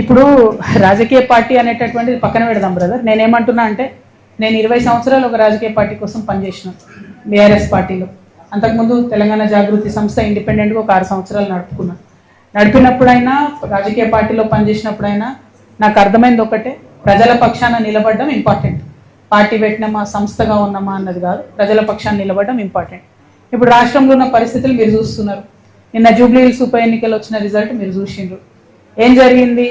ఇప్పుడు రాజకీయ పార్టీ అనేటటువంటిది పక్కన పెడదాం బ్రదర్ నేనేమంటున్నా అంటే నేను ఇరవై సంవత్సరాలు ఒక రాజకీయ పార్టీ కోసం పనిచేసిన బీఆర్ఎస్ పార్టీలో. అంతకుముందు తెలంగాణ జాగృతి సంస్థ ఇండిపెండెంట్గా ఒక ఆరు సంవత్సరాలు నడుపుకున్నాను నడిపినప్పుడైనా రాజకీయ పార్టీలో పనిచేసినప్పుడైనా నాకు అర్థమైంది ఒకటే ప్రజల పక్షాన నిలబడడం ఇంపార్టెంట్ పార్టీ పెట్టినామా సంస్థగా ఉన్నామా అన్నది కాదు ప్రజల పక్షాన నిలబడడం ఇంపార్టెంట్ ఇప్పుడు రాష్ట్రంలో ఉన్న పరిస్థితులు మీరు చూస్తున్నారు. నిన్న జూబ్లీ హిల్స్ ఉప ఎన్నికలు వచ్చిన రిజల్ట్ మీరు చూసిండ్రు. ఏం జరిగింది?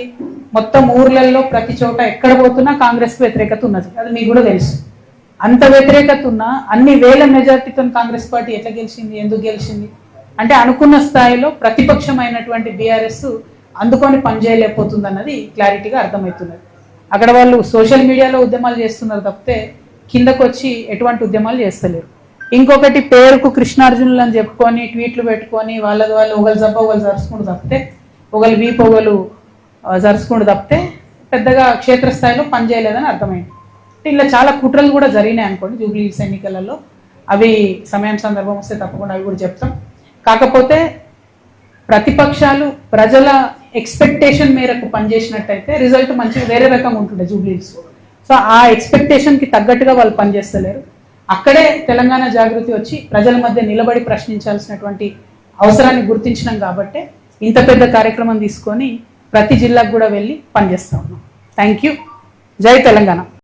మొత్తం ఊర్లలో ప్రతి చోట ఎక్కడ పోతున్నా కాంగ్రెస్ వ్యతిరేకత ఉన్నది. అది మీకు కూడా తెలుసు. అంత వ్యతిరేకత ఉన్నా అన్ని వేల మెజార్టీతో కాంగ్రెస్ పార్టీ ఎట్లా గెలిచింది? ఎందుకు గెలిచింది? అంటే అనుకున్న స్థాయిలో ప్రతిపక్షమైనటువంటి బీఆర్ఎస్ అందుకొని పనిచేయలేకపోతుంది అన్నది క్లారిటీగా అర్థమవుతున్నది. అక్కడ వాళ్ళు సోషల్ మీడియాలో ఉద్యమాలు చేస్తున్నారు తప్పితే కిందకు వచ్చి ఎటువంటి ఉద్యమాలు చేస్తలేరు. ఇంకొకటి పేరుకు కృష్ణార్జునులు అని చెప్పుకొని ట్వీట్లు పెట్టుకొని వాళ్ళది వాళ్ళు ఒకళ్ళు జబ్బ ఒకళ్ళు జరుచుకుంటూ తప్పితే పొగలు వీపు ఒకళ్ళు ఆ, జరుచుకుంటూ తప్పితే పెద్దగా క్షేత్రస్థాయిలో పనిచేయలేదని అర్థమైంది. అంటే ఇలా చాలా కుట్రలు కూడా జరిగినాయి అనుకోండి జూబ్లీ ఎన్నికలలో. అవి సమయం సందర్భం వస్తే తప్పకుండా అవి కూడా చెప్తాం. కాకపోతే ప్రతిపక్షాలు ప్రజల ఎక్స్పెక్టేషన్ మేరకు పనిచేసినట్టయితే రిజల్ట్ మంచిగా వేరే రకంగా ఉంటుండే జూబ్లీస్ సో ఆ ఎక్స్పెక్టేషన్కి తగ్గట్టుగా వాళ్ళు పనిచేస్తలేరు. అక్కడే తెలంగాణ జాగృతి వచ్చి ప్రజల మధ్య నిలబడి ప్రశ్నించాల్సినటువంటి అవసరాన్ని గుర్తించినాం కాబట్టే ఇంత పెద్ద కార్యక్రమం తీసుకొని ప్రతి జిల్లాకు కూడా వెళ్ళి పనిచేస్తా ఉన్నాం. థ్యాంక్ యూ జై తెలంగాణ.